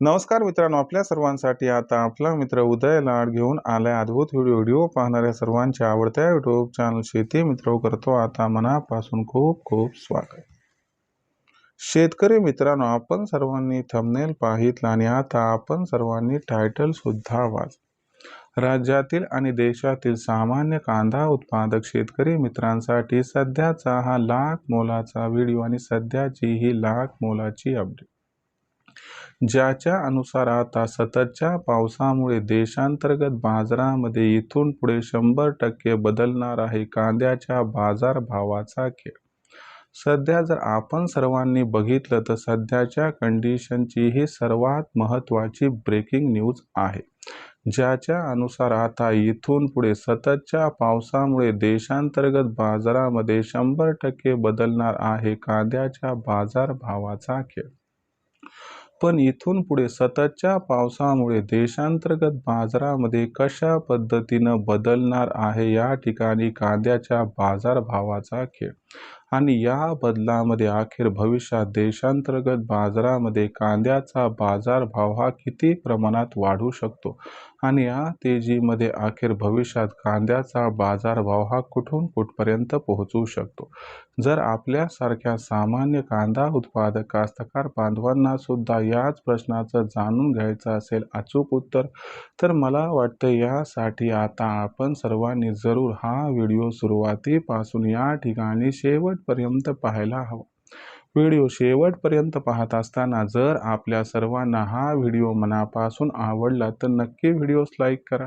नमस्कार मित्रांनो आपल्या सर्वांसाठी आता आपला मित्र उदय लाड घेऊन आलाय अद्भुत व्हिडिओ व्हिडिओ पाहणाऱ्या सर्वांच्या आवडत्या युट्यूब चॅनल शेती मित्र करतो. आता मनापासून खूप खूप स्वागत. शेतकरी मित्रांनो आपण सर्वांनी थंबनेल पाहितलं आणि आता आपण सर्वांनी टायटल सुद्धा वाच राज्यातील आणि देशातील सामान्य कांदा उत्पादक शेतकरी मित्रांसाठी सध्याचा हा लाख मोलाचा व्हिडिओ आणि सध्याची ही लाख मोलाची अपडेट ज्याच्या अनुसार आता सततच्या पावसामुळे देशांतर्गत बाजारामध्ये इथून पुढे शंभर टक्के बदलणार आहे कांद्याच्या बाजारभावाचा खेळ. सध्या जर आपण सर्वांनी बघितलं तर सध्याच्या कंडिशनची ही सर्वात महत्त्वाची ब्रेकिंग न्यूज आहे. ज्याच्या अनुसार आता इथून पुढे सततच्या पावसामुळे देशांतर्गत बाजारामध्ये शंभर टक्के बदलणार आहे कांद्याच्या बाजारभावाचा खेळ. पण इथून पुढे सततच्या पावसामुळे देशांतर्गत बाजारामध्ये कशा पद्धतीनं बदलणार आहे या ठिकाणी कांद्याच्या बाजारभावाचा खेळ? आणि या बदलामध्ये अखेर भविष्यात देशांतर्गत बाजारामध्ये कांद्याचा बाजारभाव हा किती प्रमाणात वाढू शकतो? आणि या तेजीमध्ये अखेर भविष्यात कांद्याचा बाजारभाव हा कुठून कुठपर्यंत पोहोचू शकतो? जर आपल्यासारख्या सामान्य कांदा उत्पादक कास्तकार बांधवांना सुद्धा याच प्रश्नाचं जाणून घ्यायचं असेल अचूक उत्तर तर मला वाटतं यासाठी आता आपण सर्वांनी जरूर हा व्हिडिओ सुरुवातीपासून या ठिकाणी शेवट शेवटपर्यंत पाहायला हवा. व्हिडिओ शेवटपर्यंत पाहत असताना जर आपल्या सर्वांना हा व्हिडिओ मनापासून आवडला तर नक्की व्हिडिओस लाईक करा.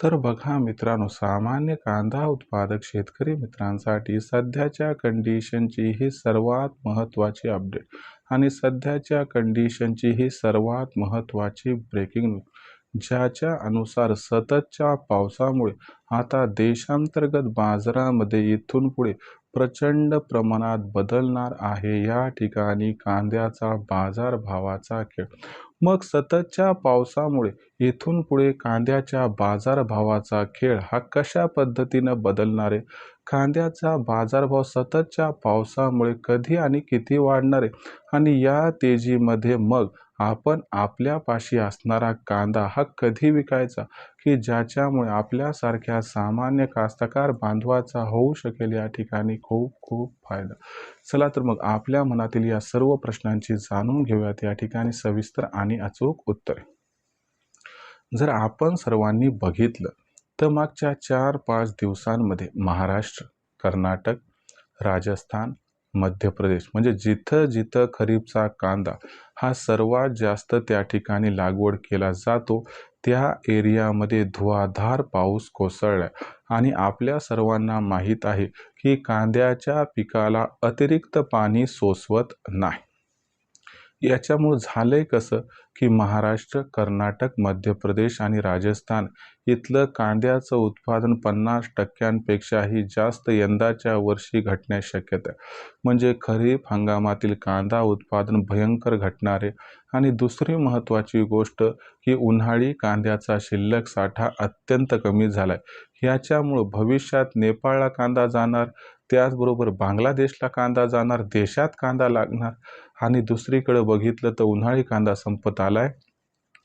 तर बघा मित्रांनो सामान्य कांदा उत्पादक शेतकरी मित्रांसाठी सध्याच्या कंडिशनची ही सर्वात महत्त्वाची अपडेट आणि सध्याच्या कंडिशनची ही सर्वात महत्त्वाची ब्रेकिंग न्यूज ज्याच्या अनुसार सततच्या पावसामुळे आता देशांतर्गत बाजारामध्ये इथून पुढे प्रचंड प्रमाणात बदलणार आहे. या ठिकाणी कांद्याचा बाजारभावाचा खेळ. मग सततच्या पावसामुळे इथून पुढे कांद्याच्या बाजारभावाचा खेळ हा कशा पद्धतीनं बदलणार आहे? कांद्याचा बाजारभाव सततच्या पावसामुळे कधी आणि किती वाढणार आहे? आणि या तेजीमध्ये मग आपण आपल्यापाशी असणारा कांदा हा कधी विकायचा? की ज्याच्यामुळे आपल्यासारख्या सामान्य कास्तकार बांधवाचा होऊ शकेल या ठिकाणी खूप खूप फायदा. चला तर मग आपल्या मनातील या सर्व प्रश्नांची जाणून घेऊयात. या ठिकाणी सविस्तर आणि अचूक उत्तरे. जर आपण सर्वांनी बघितलं तर मागच्या चार पाच दिवसांमध्ये महाराष्ट्र कर्नाटक राजस्थान मध्य प्रदेश. म्हणजे जिथं जिथं खरीपचा कांदा हा सर्वात जास्त त्या ठिकाणी लागवड केला जातो त्या एरियामध्ये धुवाधार पाऊस कोसळला आणि आपल्या सर्वांना माहीत आहे की कांद्याच्या पिकाला अतिरिक्त पाणी सोसवत नाही. याच्यामुळं झालं आहे कसं की महाराष्ट्र कर्नाटक मध्य प्रदेश आणि राजस्थान इथलं कांद्याचं उत्पादन पन्नास टक्क्यांपेक्षाही जास्त यंदाच्या वर्षी घटण्यास शक्यता आहे. म्हणजे खरीप हंगामातील कांदा उत्पादन भयंकर घटणार आहे. आणि दुसरी महत्त्वाची गोष्ट की उन्हाळी कांद्याचा शिल्लक साठा अत्यंत कमी झाला आहे ह्याच्यामुळं भविष्यात नेपाळला कांदा जाणार त्याचबरोबर बांगलादेशला कांदा जाणार देशात कांदा लागणार. आणि दुसरीकडं बघितलं तर उन्हाळी कांदा संपत आला आहे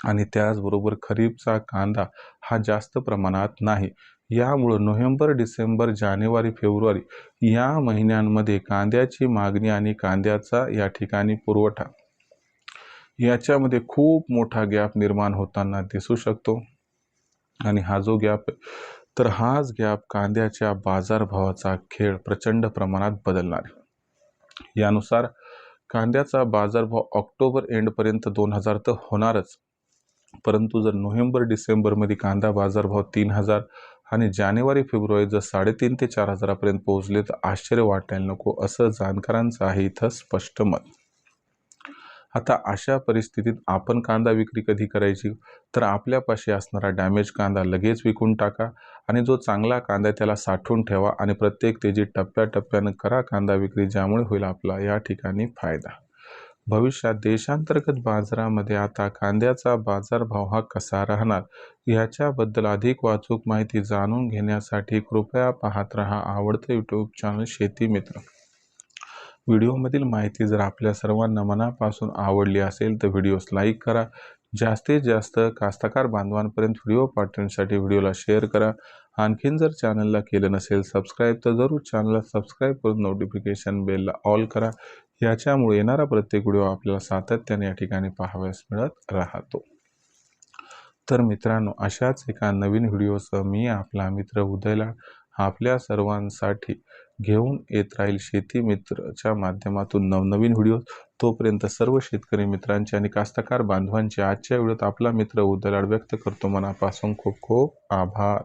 आणि त्याचबरोबर खरीपचा कांदा हा जास्त प्रमाणात नाही. यामुळं नोव्हेंबर डिसेंबर जानेवारी फेब्रुवारी या महिन्यांमध्ये कांद्याची मागणी आणि कांद्याचा या ठिकाणी पुरवठा याच्यामध्ये खूप मोठा गॅप निर्माण होताना दिसू शकतो. आणि हा जो गॅप तर हाच गॅप कांद्याच्या बाजारभावाचा खेळ प्रचंड प्रमाणात बदलणार आहे. यानुसार कांद्याचा बाजारभाव ऑक्टोबर एंडपर्यंत दोन हजार तर होणारच. परंतु जर नोव्हेंबर डिसेंबरमध्ये कांदा बाजारभाव तीन हजार आणि जानेवारी फेब्रुवारी जर साडेतीन ते चार हजारापर्यंत पोहोचले तर आश्चर्य वाटायला नको असं जाणकारांचं आहे इथं स्पष्ट मत. आता अशा परिस्थितीत आपण कांदा विक्री कधी करायची? तर आपल्यापाशी असणारा डॅमेज कांदा लगेच विकून टाका आणि जो चांगला कांदा आहे त्याला साठवून ठेवा आणि प्रत्येक तेजी टप्प्याटप्प्यानं करा कांदा विक्री ज्यामुळे होईल आपला या ठिकाणी फायदा. भविष्यात देशांतर्गत बाजारामध्ये आता कांद्याचा बाजारभाव हा कसा राहणार? ह्याच्याबद्दल अधिक वाचूक माहिती जाणून घेण्यासाठी कृपया पाहत रहा आवडते यूट्यूब चॅनल शेती मित्र. व्हिडिओमधील माहिती जर आपल्या सर्वांना मनापासून आवडली असेल तर व्हिडिओस लाईक करा. जास्तीत जास्त कास्तकार बांधवांपर्यंत व्हिडिओ पाठवण्यासाठी व्हिडिओला शेअर करा. आणखीन जर चॅनलला केलं नसेल सबस्क्राईब तर जरूर चॅनलला सबस्क्राईब करून नोटिफिकेशन बेलला ऑल करा. याच्यामुळे येणारा प्रत्येक व्हिडिओ आपल्याला सातत्याने या ठिकाणी पाहाव्यास मिळत राहतो. तर मित्रांनो अशाच एका नवीन व्हिडिओसह मी आपला मित्र उदयला आपल्या सर्वांसाठी घेऊन येत राहील. शेती मित्रच्या माध्यमातून नवनवीन व्हिडिओ तोपर्यंत सर्व शेतकरी मित्रांचे आणि कास्तकार बांधवांचे आजच्या व्हिडिओत आपला मित्र उदलाड व्यक्त करतो. मनापासून खूप खूप आभार.